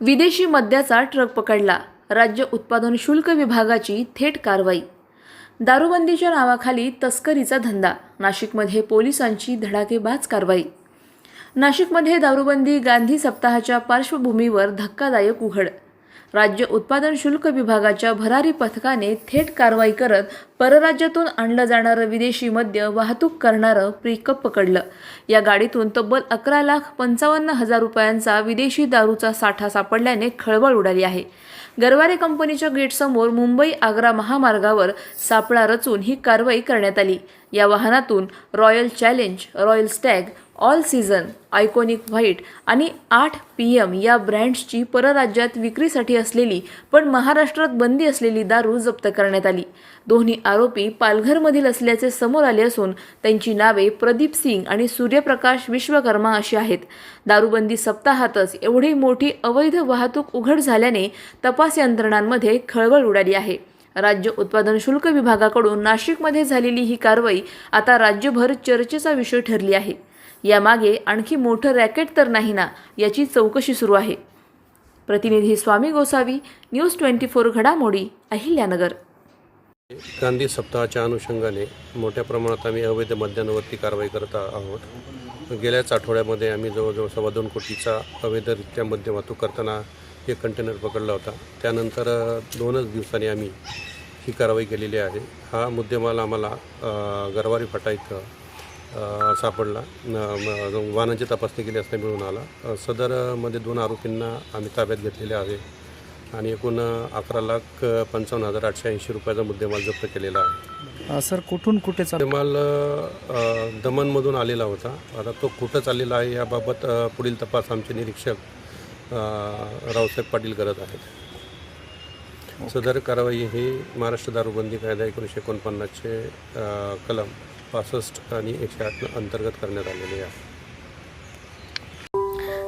विदेशी मद्याचा ट्रक पकडला. राज्य उत्पादन शुल्क विभागाची थेट कारवाई. दारूबंदीच्या नावाखाली तस्करीचा धंदा. नाशिकमध्ये पोलिसांची धडाकेबाज कारवाई. नाशिकमध्ये दारूबंदी गांधी सप्ताहाच्या पार्श्वभूमीवर धक्कादायक उघड राज्य उत्पादन शुल्क विभागाच्या भरारी पथकाने थेट कारवाई करत परराज्यातून आणलं जाणारं विदेशी मद्य वाहतूक करणारं पिकअप पकडलं. या गाडीतून तब्बल अकरा लाख पंचावन्न हजार रुपयांचा विदेशी दारूचा साठा सापडल्याने खळबळ उडाली आहे. गरवारे कंपनीच्या गेटसमोर मुंबई आग्रा महामार्गावर सापळा रचून ही कारवाई करण्यात आली. या वाहनातून royal challenge royal stag all season iconic white आणि आठ पी एम या ब्रँड्सची परराज्यात विक्रीसाठी असलेली पण महाराष्ट्रात बंदी असलेली दारू जप्त करण्यात आली. दोन्ही आरोपी पालघरमधील असल्याचे समोर आले असून त्यांची नावे प्रदीप सिंग आणि सूर्यप्रकाश विश्वकर्मा अशी आहेत. दारूबंदी सप्ताहातच एवढी मोठी अवैध वाहतूक उघड झाल्याने तपास यंत्रणांमध्ये खळबळ उडाली आहे. राज्य उत्पादन शुल्क विभागाकडून नाशिकमध्ये झालेली ही कारवाई आता राज्यभर चर्चेचा विषय ठरली आहे. यामागे आणखी मोठं रॅकेट तर नाही ना याची चौकशी सुरू आहे. प्रतिनिधी Swami Gosavi news twenty four घडामोडी अहिल्यानगर. गांधी सप्ताहाच्या अनुषंगाने मोठ्या प्रमाणात आम्ही अवैध मद्यांवरती कारवाई करत आहोत. गेल्याच आठवड्यामध्ये आम्ही जवळजवळ सव्वा दोन कोटीचा अवैधरित्या मद्य वाहतूक करताना एक कंटेनर पकडला होता. त्यानंतर दोनच दिवसांनी आम्ही ही कारवाई केलेली आहे. हा मुद्देमाल आम्हाला गरवारी फाटा इथं सापडला. वाहनांची तपासणी केली असता मिळून आला. सदरमध्ये दोन आरोपींना आम्ही ताब्यात घेतलेले आहे. आणि एकूण अकरा लाख पंचावन्न हजार आठशे ऐंशी रुपयाचा मुद्देमाल जप्त केलेला आहे. सर कुठून कुठे मुद्देमाल दमनमधून आलेला होता. आता तो कुठं चाललेला आहे याबाबत पुढील तपास आमचे निरीक्षक रावसाहेब पाटील करत आहेत. सदर कारवाई ही महाराष्ट्र दारूबंदी कायदा एकोणीसशे एकोणपन्नासचे कलम पासष्ट आणि एकशे आठ अंतर्गत करण्यात आलेले आहे.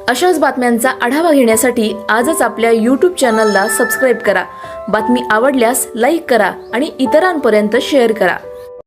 अशाच बातम्यांचा आढावा घेण्यासाठी आजच आपल्या यूट्यूब चॅनलला सबस्क्राईब करा. बातमी आवडल्यास लाईक करा आणि इतरांपर्यंत शेअर करा.